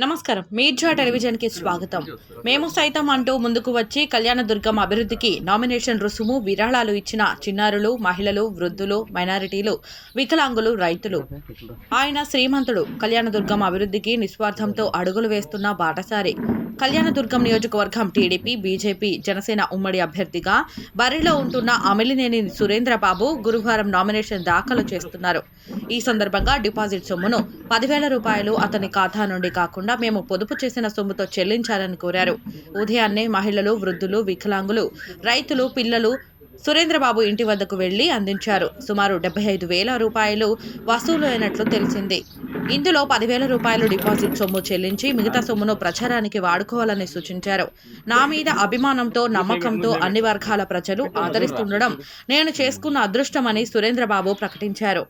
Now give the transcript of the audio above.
నమస్కారం. మీర్జా టెలివిజన్కి స్వాగతం. మేము సైతం అంటూ ముందుకు వచ్చి కళ్యాణదుర్గం అభివృద్ధికి నామినేషన్ రుసుము విరాళాలు ఇచ్చిన చిన్నారులు మహిళలు వృద్ధులు మైనారిటీలు వికలాంగులు రైతులు. ఆయన శ్రీమంతుడు. కళ్యాణదుర్గం అభివృద్ధికి నిస్వార్థంతో అడుగులు వేస్తున్న బాటసారి. కళ్యాణదుర్గం నియోజకవర్గం టీడీపీ బీజేపీ జనసేన ఉమ్మడి అభ్యర్థిగా బరిలో ఉంటున్న అమిలినేని సురేంద్రబాబు గురువారం నామినేషన్ దాఖలు చేస్తున్నారు. ఈ సందర్భంగా డిపాజిట్ సొమ్మును పదివేల రూపాయలు అతని ఖాతా నుండి కాకుండా మేము పొదుపు చేసిన సొమ్ముతో చెల్లించాలని కోరారు. ఉదయాన్నే మహిళలు వృద్ధులు వికలాంగులు రైతులు పిల్లలు సురేంద్రబాబు ఇంటి వద్దకు వెళ్ళి అందించారు. సుమారు డెబ్బై ఐదు వేల రూపాయలు వసూలు అయినట్లు తెలిసింది. ఇందులో పదివేల రూపాయలు డిపాజిట్ సొమ్ము చెల్లించి మిగతా సొమ్మును ప్రచారానికి వాడుకోవాలని సూచించారు. నా మీద అభిమానంతో నమ్మకంతో అన్ని వర్గాల ప్రజలు ఆదరిస్తుండడం నేను చేసుకున్న అదృష్టమని సురేంద్రబాబు ప్రకటించారు.